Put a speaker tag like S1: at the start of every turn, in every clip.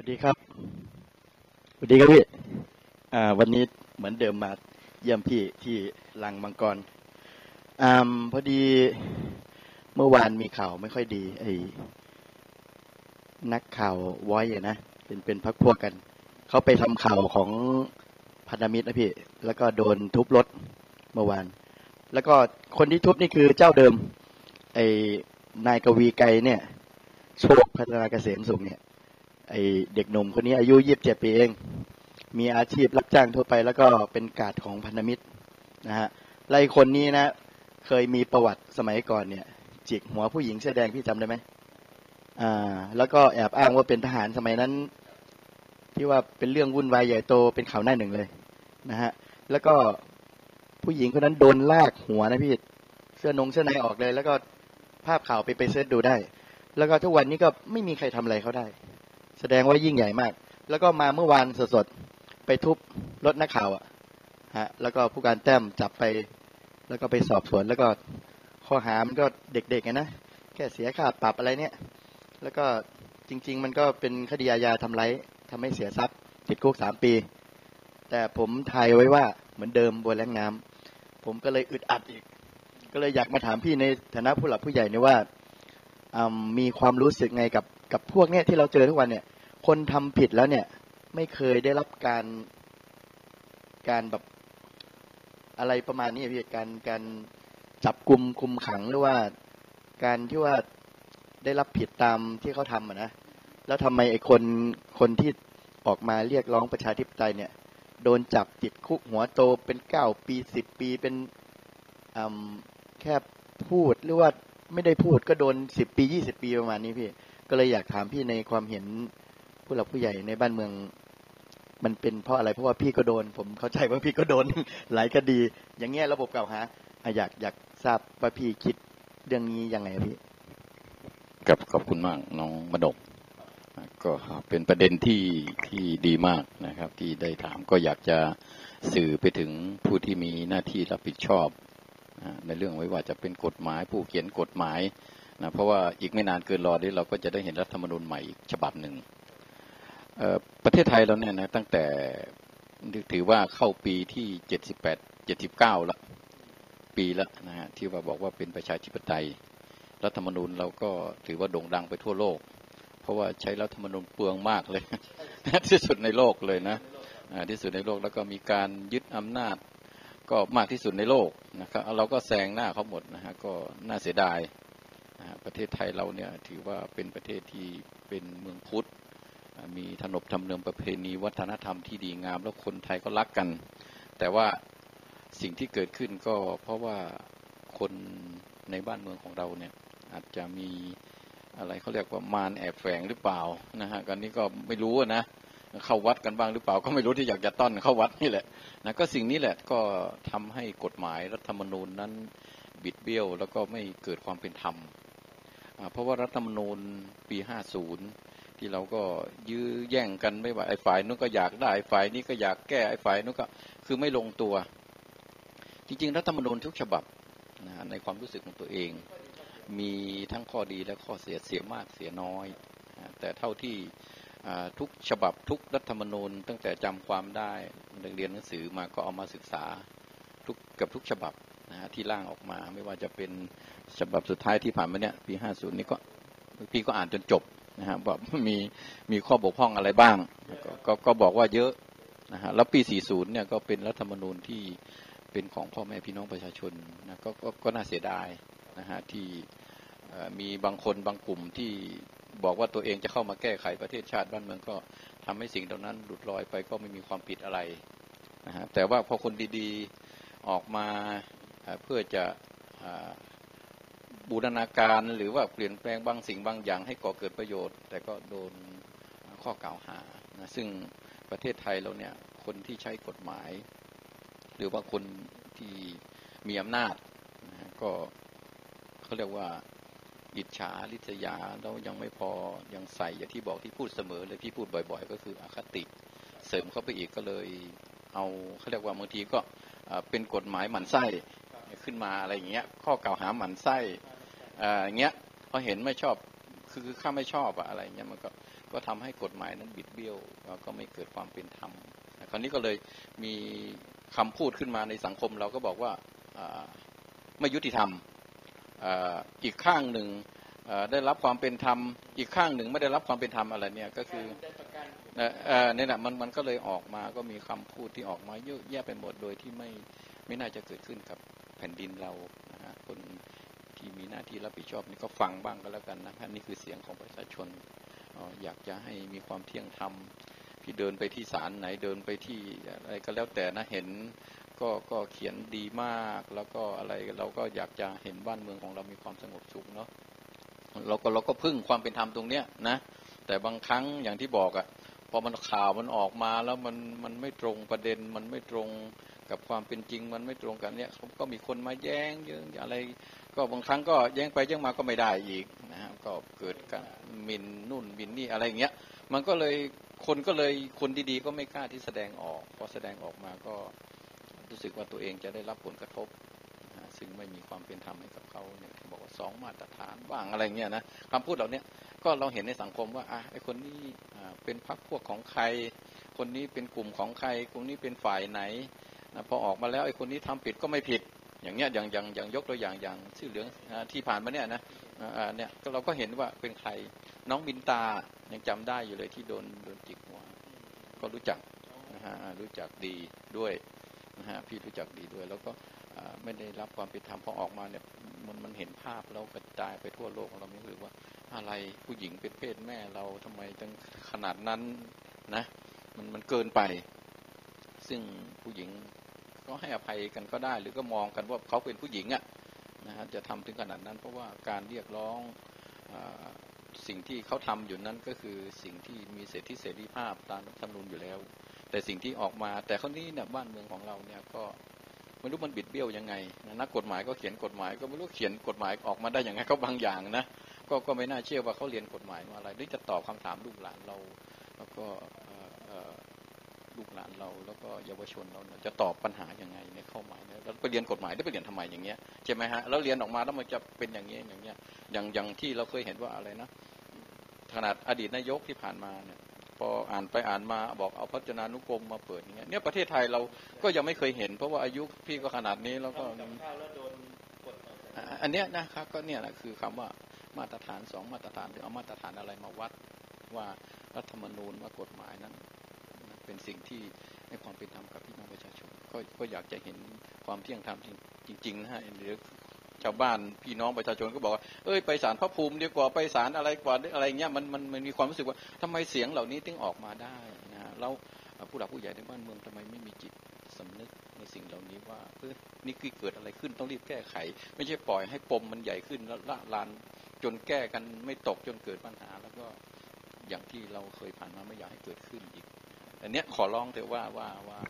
S1: วัสดีครับสวัสดีครับพี่วันนี้เหมือนเดิมมาเยี่ยมพี่ที่ลังมังกรอ่าพอดีเมื่อวานมีข่าวไม่ค่อยดี ไอ้นักข่าวว้อะนะเป็นเป็นพักพวกกัน เขาไปทำข่าวของพันธมิตรนะพี่ แล้วก็โดนทุบรถเมื่อวาน แล้วก็คนที่ทุบนี่คือเจ้าเดิม ไอ้นายกวีไกรเนี่ยโชคพัฒนาเกษมสุขเนี่ย ไอเด็กหนุ่มคนนี้อายุยี่สิบเจ็ดปีเอง มีอาชีพรับจ้างทั่วไป แล้วก็เป็นกาดของพันธมิตรนะฮะไล่คนนี้นะ เคยมีประวัติสมัยก่อนเนี่ย จิกหัวผู้หญิงเสื้อแดงพี่จำได้ไหมอ่า แล้วก็แอบอ้างว่าเป็นทหารสมัยนั้น ที่ว่าเป็นเรื่องวุ่นวายใหญ่โตเป็นข่าวหน้าหนึ่งเลยนะฮะแล้วก็ผู้หญิงคนนั้นโดนลากหัวนะพี่เสื้อนงเสื้อในออกเลย แล้วก็ภาพข่าวไปไปเสิร์ชดูได้ แล้วก็ทุกวันนี้ก็ไม่มีใครทำอะไรเขาได้ แสดงว่ายิ่งใหญ่มาก แล้วก็มาเมื่อวานสดๆ ไปทุบรถนักข่าวอะฮะ แล้วก็ผู้การแต้มจับไป แล้วก็ไปสอบสวน แล้วก็ข้อหามันก็เด็กๆไงนะ แค่เสียค่าปรับอะไรเนี่ย แล้วก็จริง ๆ มันก็เป็นคดีอาญาทำไรทำให้เสียทรัพย์ติดคุกสามปี แต่ผมทายไว้ว่าเหมือนเดิมบนแรงน้ำผมก็เลยอึดอัดอีก ก็เลยอยากมาถามพี่ในฐานะผู้หลักผู้ใหญ่เนี่ยว่ามีความรู้สึกไงกับ กับพวกเนี้ยที่เราเจอทุกวันเนี่ย คนทำผิดแล้วเนี่ย ไม่เคยได้รับการการแบบอะไรประมาณนี้พี่การการจับกลุ่มคุมขังหรือว่าการที่ว่าได้รับผิดตามที่เขาทำอะนะแล้วทำไมไอ้คนคนที่ออกมาเรียกร้องประชาธิปไตยเนี่ย โดนจับติดคุกหัวโตเป็นเก้าปีสิบปีเป็นแค่พูดหรือว่าไม่ได้พูดก็โดนสิบปียี่สิบปีประมาณนี้พี่ ก็เลยอยากถามพี่ในความเห็นผู้หลักผู้ใหญ่ในบ้านเมือง มันเป็นเพราะอะไรเพราะว่าพี่ก็โดน ผมเข้าใจว่าพี่ก็โดนหลายคดี อย่างเงี้ยระบบเก่าวหาอะอยากอยากทราบว่าพี่คิดเรื่องนี้ยังไงพี่
S2: กับขอบคุณมากน้องมดกก็เป็นประเด็นที่ที่ดีมากนะครับ ที่ได้ถามก็อยากจะสื่อไปถึงผู้ที่มีหน้าที่รับผิดชอบในเรื่องไว้ว่าจะเป็นกฎหมายผู้เขียนกฎหมาย นะเพราะว่าอีกไม่นานเกินรอนี้เราก็จะได้เห็นรัฐธรรมนูญใหม่อีกฉบับหนึ่งประเทศไทยเราเนี่ยนะตั้งแต่ถือว่าเข้าปีที่เจ็ดสิบแปดเจ็ดสิบเก้าละปีละนะฮะที่ว่าบอกว่าเป็นประชาธิปไตย รัฐธรรมนูญเราก็ถือว่าโด่งดังไปทั่วโลก เพราะว่าใช้รัฐธรรมนูญเปลืองมากเลย ที่สุดในโลกเลยนะที่สุดในโลกแล้วก็มีการยึดอำนาจก็มากที่สุดในโลกนะครับเราก็แซงหน้าเขาหมดนะฮะก็น่าเสียดาย ประเทศไทยเราเนี่ยถือว่าเป็นประเทศที่เป็นเมืองพุทธ มีขนบธรรมเนียมประเพณีวัฒนธรรมที่ดีงาม แล้วคนไทยก็รักกัน แต่ว่าสิ่งที่เกิดขึ้นก็เพราะว่าคนในบ้านเมืองของเราเนี่ยอาจจะมีอะไรเขาเรียกว่ามารแอบแฝงหรือเปล่านะฮะกันนี้ก็ไม่รู้นะเข้าวัดกันบ้างหรือเปล่า ก็ไม่รู้ที่อยากจะต้อนเข้าวัดนี่แหละนะก็สิ่งนี้แหละก็ทำให้กฎหมายรัฐธรรมนูญนั้นบิดเบี้ยว แล้วก็ไม่เกิดความเป็นธรรม เพราะว่ารัฐธรรมนูญปี 50 ที่เราก็ยื้อแย่งกันไม่ว่าไอ้ฝ่ายนู้นก็อยากได้ไอ้ฝ่ายนี้ก็อยากแก้ไอ้ฝ่ายนู้นก็คือไม่ลงตัว จริง ๆ รัฐธรรมนูญทุกฉบับนะในความรู้สึกของตัวเอง มีทั้งข้อดีและข้อเสียเสียมากเสียน้อย แต่เท่าที่ทุกฉบับทุกรัฐธรรมนูญตั้งแต่จำความได้เรียนหนังสือมาก็เอามาศึกษาทุกกับทุกฉบับ นะฮะที่ร่างออกมา ไม่ว่าจะเป็นฉบับสุดท้ายที่ผ่านมาเนี่ยปี50นี่ก็พี่ก็อ่านจนจบนะฮะบอกมีมีข้อบกพร่องอะไรบ้างกก็ก็บอกว่าเยอะนะฮะแล้วปี40เนี่ยก็เป็นรัฐธรรมนูญที่เป็นของพ่อแม่พี่น้องประชาชนนะก็ก็ก็น่าเสียดายนะฮะที่มีบางคนบางกลุ่มที่บอกว่าตัวเองจะเข้ามาแก้ไขประเทศชาติบ้านเมืองก็ทำให้สิ่งเหล่านั้นหลุดลอยไปก็ไม่มีความผิดอะไรนะฮะแต่ว่าพอคนดีๆออกมา เพื่อจะบูรณาการหรือว่าเปลี่ยนแปลงบางสิ่งบางอย่างให้ก่อเกิดประโยชน์ แต่ก็โดนข้อกล่าวหานะซึ่งประเทศไทยเราเนี่ยคนที่ใช้กฎหมาย หรือว่าคนที่มีอำนาจนะก็เขาเรียกว่าอิจฉาริษยาแล้วยังไม่พอยังใส่อย่างที่บอกที่พูดเสมอเลยที่พูดบ่อย ๆ ก็คืออคติเสริมเข้าไปอีกก็เลยเอาเขาเรียกว่าบางทีก็เป็นกฎหมายหมันไส้ ขึ้นมาอะไรอย่างเงี้ย ข้อกล่าวหาหมันไส้อ่าอย่างเงี้ยพอเห็นไม่ชอบคือข้าไม่ชอบอะอะไรเงี้ยมันก็ก็ทำให้กฎหมายนั้นบิดเบี้ยวแล้วก็ไม่เกิดความเป็นธรรมคราวนี้ก็เลยมีคำพูดขึ้นมาในสังคมเราก็บอกว่าอ่าไม่ยุติธรรมอ่าอีกข้างหนึ่งอ่าได้รับความเป็นธรรม อีกข้างหนึ่งไม่ได้รับความเป็นธรรมอะไรเนี่ยก็คือเนี่ยนะมันมันก็เลยออกมาก็มีคำพูดที่ออกมาเยอะแยะไปหมดโดยที่ไม่ไม่น่าจะเกิดขึ้นกับ แผ่นดินเรานะฮะคนที่มีหน้าที่รับผิดชอบนี่ก็ฟังบ้างก็แล้วกันนะฮะนี่คือเสียงของประชาชนอยากจะให้มีความเที่ยงธรรมพี่เดินไปที่ศาลไหนเดินไปที่อะไรก็แล้วแต่นะเห็นก็ก็เขียนดีมากแล้วก็อะไรเราก็อยากจะเห็นบ้านเมืองของเรามีความสงบสุขเนาะเราก็เราก็พึ่งความเป็นธรรมตรงเนี้ยนะแต่บางครั้งอย่างที่บอกอะพอมันข่าวมันออกมาแล้วมันมันไม่ตรงประเด็นมันไม่ตรง กับความเป็นจริงมันไม่ตรงกันเนี่ยก็มีคนมาแย้งเยอะอะไร ก็บางครั้งก็แย้งไปแย้งมาก็ไม่ได้อีกนะฮะก็เกิดการหมินนู่นมินนี่อะไรอย่างเงี้ยมันก็เลยคนก็เลยคนดีๆ ก็ไม่กล้าที่แสดงออกพอแสดงออกมาก็รู้สึกว่าตัวเองจะได้รับผลกระทบนะซึ่งไม่มีความเป็นธรรมให้กับเขาเนี่ยบอกว่าสองมาตรฐานบ้างอะไรเงี้ยนะคำพูดเหล่านี้ก็เราเห็นในสังคมว่าอะไอคนนี้อ่าเป็นพรรคพวกของใคร คนนี้เป็นกลุ่มของใคร กลุ่มนี้เป็นฝ่ายไหน พอออกมาแล้วไอ้คนนี้ทำผิดก็ไม่ผิด อย่างเงี้ยอย่างอย่างอย่างยกตัวอย่างอย่างชื่อเหลืองที่ผ่านมาเนี่ยนะเนี่ยเราก็เห็นว่าเป็นใครน้องมินตายังจำได้อยู่เลยที่โดนโดนจิกหัว ก็รู้จักนะฮะรู้จักดีด้วยนะฮะพี่รู้จักดีด้วย แล้วก็ไม่ได้รับความเป็นธรรมพอออกมาเนี่ยมันมันเห็นภาพแล้วกระจายไปทั่วโลกเราไม่รู้ว่าอะไรผู้หญิงเป็นเพศแม่เราทำไมถึงขนาดนั้นนะ มันมันเกินไป ซึ่งผู้หญิง ก็ให้อภัยกันก็ได้ หรือก็มองกันว่าเขาเป็นผู้หญิงอะนะฮะจะทำถึงขนาดนั้น เพราะว่าการเรียกร้องอสิ่งที่เขาทำอยู่นั้นก็คือสิ่งที่มีเสรีเสรีภาพตามธรรมนูญอยู่แล้ว แต่สิ่งที่ออกมาแต่คราวนี้เนี่ยบ้านเมืองของเราเนี่ยก็ไม่รู้มันบิดเบี้ยวยังไงนักกฎหมายก็เขียนกฎหมาย ก็ไม่รู้เขียนกฎหมายออกมาได้อย่างไงก็บางอย่างนะก็ก็ไม่น่าเชื่อว่าเขาเรียนกฎหมายมาอะไรหรือจะตอบคำถามลูกหลานเรา แล้วก็ ลูกหลานเรา แล้วก็เยาวชนเราเนี่ยจะตอบปัญหายังไงในข้อหมายเนี่ยแล้วไปเรียนกฎหมายได้ไปเรียนทำไมอย่างเงี้ยใช่ไหมฮะแล้วเรียนออกมาแล้วมันจะเป็นอย่างเงี้ยอย่างเงี้ยอย่างอย่างที่เราเคยเห็นว่าอะไรนะขนาดอดีตนายกที่ผ่านมาเนี่ยพออ่านไปอ่านมาบอกเอาพจนานุกรมมาเปิดอย่างเงี้ยเนี่ยประเทศไทยเราก็ยังไม่เคยเห็น เพราะว่าอายุพี่ก็ขนาดนี้แล้วก็อ่าอันเนี้ยนะครับก็เนี่ยแหละคือคำว่ามาตรฐานสองมาตรฐานหรือเอามาตรฐานอะไรมาวัดว่ารัฐธรรมนูญว่ากฎหมายนั้น เป็นสิ่งที่ให้ความเป็นธรรมกับพี่น้องประชาชนก็ก็อยากจะเห็นความเที่ยงธรรมจริงๆนะฮะหรือชาวบ้านพี่น้องประชาชนก็บอกว่าเอ้ยไปศาลพระภูมิดีกว่าไปศาลอะไรกว่าอะไรเงี้ยมันมันมันมีความรู้สึกว่าทำไมเสียงเหล่านี้ถึงออกมาได้นะแล้วผู้หลักผู้ใหญ่ในบ้านเมืองทำไมไม่มีจิตสำนึกในสิ่งเหล่านี้ว่าเออนี่คือเกิดอะไรขึ้นต้องรีบแก้ไข ไม่ใช่ปล่อยให้ปมมันใหญ่ขึ้นแล้วละลานจนแก้กันไม่ตกจนเกิดปัญหา แล้วก็อย่างที่เราเคยผ่านมาไม่อยากให้เกิดขึ้นอีก อันเนี้ยขอร้องเถอะว่าว่าว่า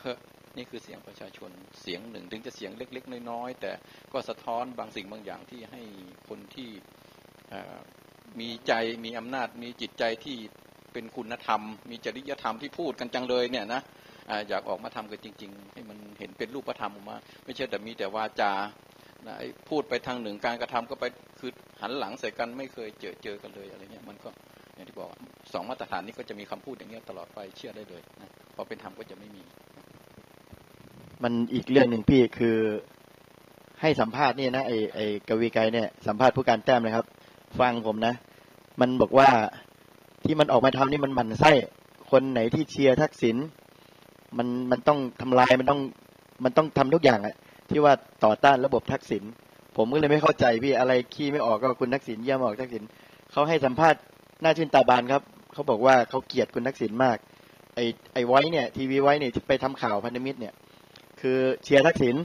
S2: เฮ้นี่คือเสียงประชาชนเสียงหนึ่ง ถึงจะเสียงเล็ก ๆ น้อยๆแต่ก็สะท้อนบางสิ่งบางอย่างที่ให้คนที่มีใจมีอำนาจ มีจิตใจที่เป็นคุณธรรม มีจริยธรรมที่พูดกันจังเลยเนี่ยนะอยากออกมาทำกันจริง ๆ ให้มันเห็นเป็นรูปธรรมออกมา ไม่ใช่แต่มีแต่วาจานะพูดไปทางหนึ่งการกระทำก็ไปคือหันหลังใส่กันไม่เคยเจอเจอกันเลยอะไรเงี้ยมันก็ บอกสองมาตรฐานนี้ก็จะมีคำพูดอย่างเงี้ยตลอดไปเชื่อได้เลยนะพอเป็นธรรมก็จะไม่มี
S1: มันอีกเรื่องหนึ่งพี่คือให้สัมภาษณ์นี่นะไอไอกวีไกรเนี่ยสัมภาษณ์ผู้การแต้มนะครับ ฟังผมนะ มันบอกว่าที่มันออกมาทำนี่มันหมันไส้คนไหนที่เชียร์ทักษิณมันมันต้องทำลายมันต้องมันต้องทำทุกอย่างอะที่ว่าต่อต้านระบบทักษิณผมก็เลยไม่เข้าใจพี่อะไรขี้ไม่ออกก็คุณทักษิณเยี่ยมออกทักษิณเขาให้สัมภาษณ์ น่าชื่นตาบานครับเขาบอกว่าเขาเกลียดคุณทักษิณมาก ไอไอไว้เนี่ย ทีวีไว้เนี่ยที่ไปทำข่าวพันธมิตรเนี่ย คือเชียร์ทักษิณ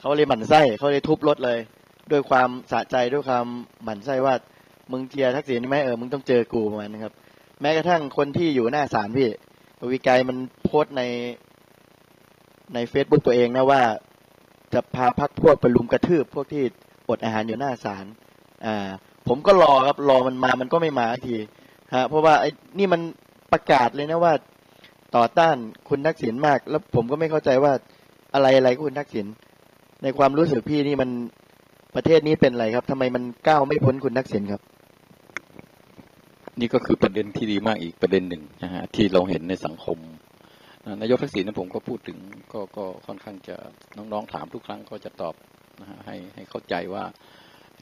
S1: เขาเลยหมั่นไส้เขาเลยทุบรถเลย ด้วยความสะใจด้วยความหมั่นไส้ว่ามึงเชียร์ทักษิณไหมเออมึงต้องเจอกูประมาณนะครับ แม้กระทั่งคนที่อยู่หน้าศาลพี่วีไกรมันโพสในในเฟซบุ๊กตัวเองนะว่า จะพาพักพวกไปลุมกระทืบพวกที่อดอาหารอยู่หน้าศาลอ่า ผมก็รอครับรอมันมามันก็ไม่มาทีฮะเพราะว่าไอ้นี่มันประกาศเลยนะว่าต่อต้านคุณทักษิณมาก แล้วผมก็ไม่เข้าใจว่าอะไรอะไรก็คุณทักษิณในความรู้สึกพี่นี่มันประเทศนี้เป็นอะไรครับทำไมมันก้าวไม่พ้นคุณทักษิณครับ
S2: นี่ก็คือประเด็นที่ดีมากอีกประเด็นหนึ่งนะฮะที่เราเห็นในสังคมนะนายกทักษิณนะผมก็พูดถึงก็ก็ค่อนข้างจะน้องๆถามทุกครั้งก็จะตอบนะฮะให้ให้เข้าใจว่า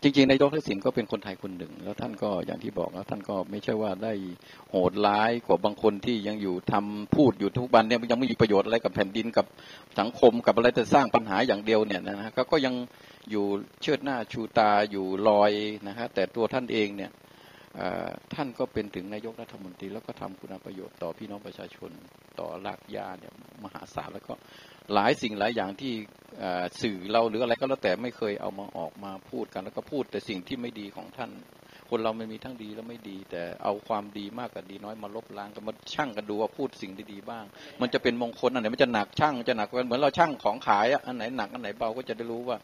S2: จริงๆนายกทักษิณก็เป็นคนไทยคนหนึ่ง แล้วท่านก็อย่างที่บอกแล้วท่านก็ไม่ใช่ว่าได้โหดร้ายกว่าบางคนที่ยังอยู่ทำพูดอยู่ทุกวันเนี่ยยังไม่มีประโยชน์อะไรกับแผ่นดินกับสังคมกับอะไรแต่สร้างปัญหาอย่างเดียวเนี่ยนะฮะก็ยังอยู่เชิดหน้าชูตาอยู่ลอยนะฮะแต่ตัวท่านเองเนี่ย ท่านก็เป็นถึงนายกรัฐมนตรี แล้วก็ทำคุณประโยชน์ต่อพี่น้องประชาชนต่อรากหญ้าเนี่ยมหาศาลแล้วก็หลายสิ่งหลายอย่างที่สื่อเราหรืออะไรก็แล้วแต่ไม่เคยเอามาออกมาพูดกัน แล้วก็พูดแต่สิ่งที่ไม่ดีของท่าน คนเรามันมีทั้งดีและไม่ดี แต่เอาความดีมากกับดีน้อยมาลบล้างกันมาชั่งกันดูว่าพูดสิ่งดีๆบ้าง มันจะเป็นมงคลอันไหนมันจะหนักช่างจะหนักกันเหมือนเราช่างของขายอันไหนหนักอันไหนเบาก็จะได้รู้ว่า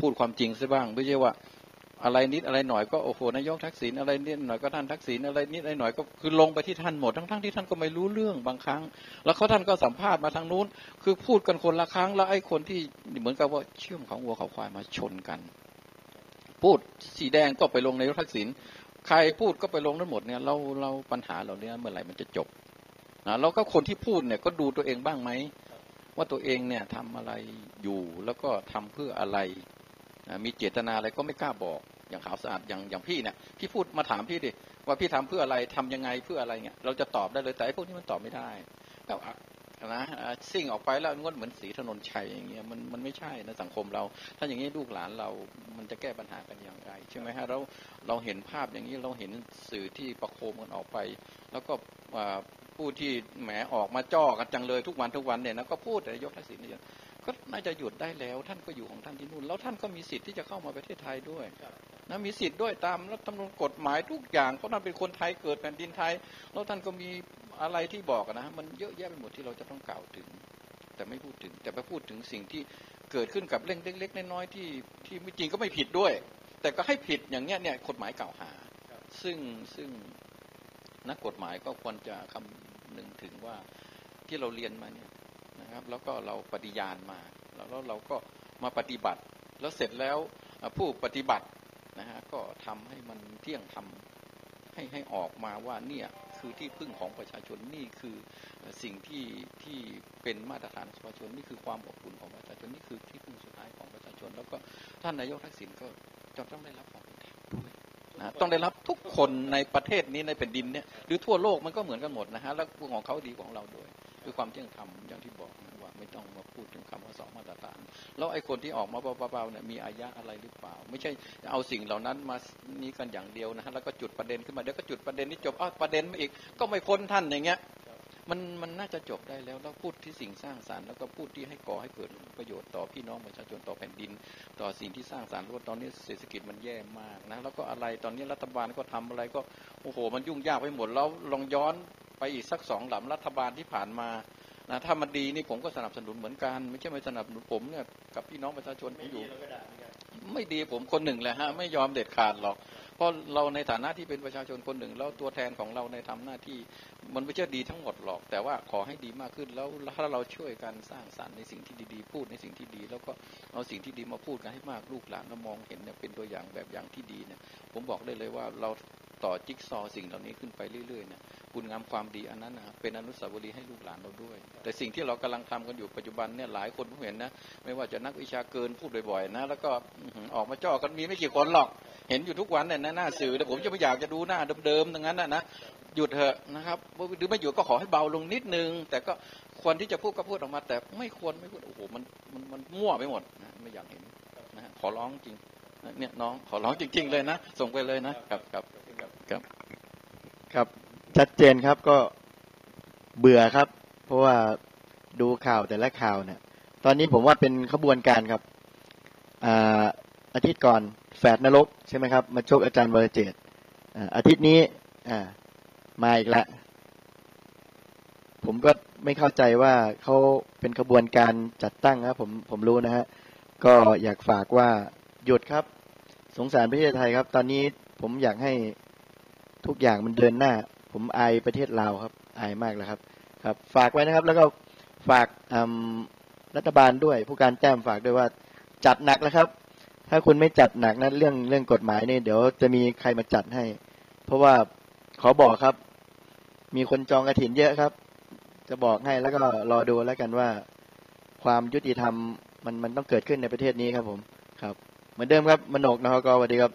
S2: พูดความจริงซะบ้างไม่ใช่ว่า อะไรนิดอะไรหน่อยก็โอ้โหนายกทักษิณอะไรนิดหน่อยก็ท่านทักษิณอะไรนิดอะไรหน่อยก็คือลงไปที่ท่านหมดทั้งๆที่ท่านก็ไม่รู้เรื่องบางครั้ง แล้วเขาท่านก็สัมภาษณ์มาทางนู้น คือพูดกันคนละครั้งแล้วไอ้คนที่เหมือนกับว่าเชื่อมของวัวเขาควายมาชนกัน พูดสีแดงก็ไปลงนายกทักษิณใครพูดก็ไปลงนั้นหมดเนี่ยเราเราปัญหาเหล่านี้เมื่อไหร่มันจะจบนะแล้วก็คนที่พูดเนี่ยก็ดูตัวเองบ้างไหมว่าตัวเองเนี่ยทำอะไรอยู่แล้วก็ทำเพื่ออะไรมีเจตนาอะไรก็ไม่กล้าบอก อย่างขาวสะอาดอย่างอย่างพี่เนี่ยพี่พูดมาถามพี่ดิว่าพี่ทำเพื่ออะไรทำยังไงเพื่ออะไรเงี้ยเราจะตอบได้เลยแต่ไอ้พวกนี้มันตอบไม่ได้แต่ว่านะสิ่งออกไปแล้วมันก็เหมือนสีถนนชัยอย่างเงี้ยมันมันไม่ใช่นะสังคมเรา ถ้าอย่างนี้ลูกหลานเรามันจะแก้ปัญหากันอย่างไรใช่ไหมฮะเราเราเห็นภาพอย่างนี้เราเห็นสื่อที่ประโคมกันออกไป แล้วก็ผู้ที่แหมออกมาจ้อกันจังเลยทุกวันทุกวันเนี่ยนะก็พูดแต่ยกทักษิณเนี่ย ก็น่าจะหยุดได้แล้ว ท่านก็อยู่ของท่านที่นู่น แล้วท่านก็มีสิทธิ์ที่จะเข้ามาประเทศไทยด้วยนะมีสิทธิ์ด้วยตามรัฐธรรมนูญกฎหมายทุกอย่างเพราะท่านเป็นคนไทยเกิดแผ่นดินไทย แล้วท่านก็มีอะไรที่บอกนะมันเยอะแยะไปหมดที่เราจะต้องกล่าวถึง แต่ไม่พูดถึงแต่ไปพูดถึงสิ่งที่เกิดขึ้นกับเรื่องเล็กๆน้อยๆที่ที่ไม่จริงก็ไม่ผิดด้วย แต่ก็ให้ผิดอย่างเงี้ยเนี่ยกฎหมายกล่าวหา ซึ่งซึ่งนักกฎหมายก็ควรจะคำนึงถึงว่าที่เราเรียนมาเนี่ย นะครับ แล้วก็เราปฏิญาณมา แล้วเราก็มาปฏิบัติ แล้วเสร็จแล้วผู้ปฏิบัตินะฮะก็ทำให้มันเที่ยงธรรมให้ให้ออกมาว่าเนี่ยคือที่พึ่งของประชาชนนี่คือสิ่งที่ที่เป็นมาตรฐานประชาชนนี่คือความอบอุ่นของประชาชนนี่คือที่พึ่งสุดท้ายของประชาชน แล้วก็ท่านนายกทักษิณก็จะต้องได้รับความเป็นธรรมด้วยนะต้องได้รับทุกคนในประเทศนี้ในแผ่นดินเนี่ยหรือทั่วโลกมันก็เหมือนกันหมดนะฮะแล้วของเขาดีของเราด้วย คือความเที่ยงธรรมอย่างที่บอกนะว่าไม่ต้องมาพูดถึงคำว่าสองมาตรฐาน แล้วไอ้คนที่ออกมาเบาๆเนี่ยมีอายะอะไรหรือเปล่า ไม่ใช่เอาสิ่งเหล่านั้นมานี้กันอย่างเดียวนะฮะแล้วก็จุดประเด็นขึ้นมาเดี๋ยวก็จุดประเด็นนี้จบอ้าวประเด็นมาอีกก็ไม่พ้นท่านอย่างเงี้ยมันมันน่าจะจบได้แล้วแล้วพูดที่สิ่งสร้างสรรค์แล้วก็พูดที่ให้ก่อให้เกิดประโยชน์ต่อพี่น้องประชาชนต่อแผ่นดิน ต่อสิ่งที่สร้างสรรค์ว่าตอนนี้เศรษฐกิจมันแย่มากนะแล้วก็อะไรตอนนี้รัฐบาลก็ทำอะไรก็โอ้โหมันยุ่งยากไปหมดแล้วลองย้อน ไปอีกสักสองหลำรัฐบาลที่ผ่านมานะถ้ามันดีนี่ผมก็สนับสนุนเหมือนกัน ไม่ใช่ไม่สนับสนุนผมเนี่ยกับพี่น้องประชาชนผมอยู่ ไม่ดีผมคนหนึ่งแหละฮะไม่ยอมเด็ดขาดหรอก เพราะเราในฐานะที่เป็นประชาชนคนหนึ่ง แล้วตัวแทนของเราในทำหน้าที่ มันไม่ใช่ดีทั้งหมดหรอก แต่ว่าขอให้ดีมากขึ้นแล้วถ้าเราช่วยกันสร้างสรรค์ในสิ่งที่ดีๆ พูดในสิ่งที่ดี แล้วก็เอาสิ่งที่ดีมาพูดกันให้มากลูกหลานเรามองเห็นเนี่ยเป็นตัวอย่างแบบอย่างที่ดีเนี่ยผมบอกได้เลยว่าเรา ต่อจิ๊กซอสิ่งเหล่านี้ขึ้นไปเรื่อยๆเนี่ยคุณงามความดีอันนั้นนะเป็นอนุสาวรีย์ให้ลูกหลานเราด้วย แต่สิ่งที่เรากำลังทำกันอยู่ปัจจุบันเนี่ยหลายคนผมเห็นนะไม่ว่าจะนักวิชาเกินพูดบ่อยๆนะแล้วก็ออกมาจ่อกันมีไม่กี่คนหรอก เห็นอยู่ทุกวันเนี่ยหน้าสื่อแต่ผมจะไม่อยากจะดูหน้าเดิมๆทั้งนั้นนะนะหยุดเถอะนะครับหรือไม่หยุดก็ขอให้เบาลงนิดนึง แต่ก็ควรที่จะพูดก็พูดออกมา แต่ไม่ควรไม่ควรโอ้โหมันมันมันมั่วไปหมดนะไม่อยากเห็นนะขอร้องจริงเนี่ยน้องขอร้องจริง ๆ เลยนะ ส่งไปเลยนะครับครับ ครับ
S1: ครับ ชัดเจนครับก็เบื่อครับ เพราะว่าดูข่าวแต่ละข่าวเนี่ย ตอนนี้ผมว่าเป็นขบวนการครับอ่าอาทิตย์ก่อนแฝดนรกใช่ไหมครับ มาชกอาจารย์วรเจตอ่าอาทิตย์นี้อ่ามาอีกแล้วผมก็ไม่เข้าใจว่าเขาเป็นขบวนการจัดตั้งครับผมผมรู้นะฮะก็อยากฝากว่าหยุดครับ สงสารประเทศไทยครับ ตอนนี้ผมอยากให้ ทุกอย่างมันเดินหน้า ผมอายประเทศลาวครับอายมากแล้วครับ ครับ ฝากไว้นะครับ แล้วก็ฝากรัฐบาลด้วย ผู้การแจ้มฝากด้วยว่าจัดหนักแล้วครับ ถ้าคุณไม่จัดหนักนะเรื่องเรื่องกฎหมายนี่เดี๋ยวจะมีใครมาจัดให้ เพราะว่าขอบอกครับ มีคนจองกระถินเยอะครับ จะบอกให้แล้วก็รอดูแล้วกันว่า ความยุติธรรมมันมันต้องเกิดขึ้นในประเทศนี้ครับผมครับ เหมือนเดิมครับมโนกนหกสวัสดีครับ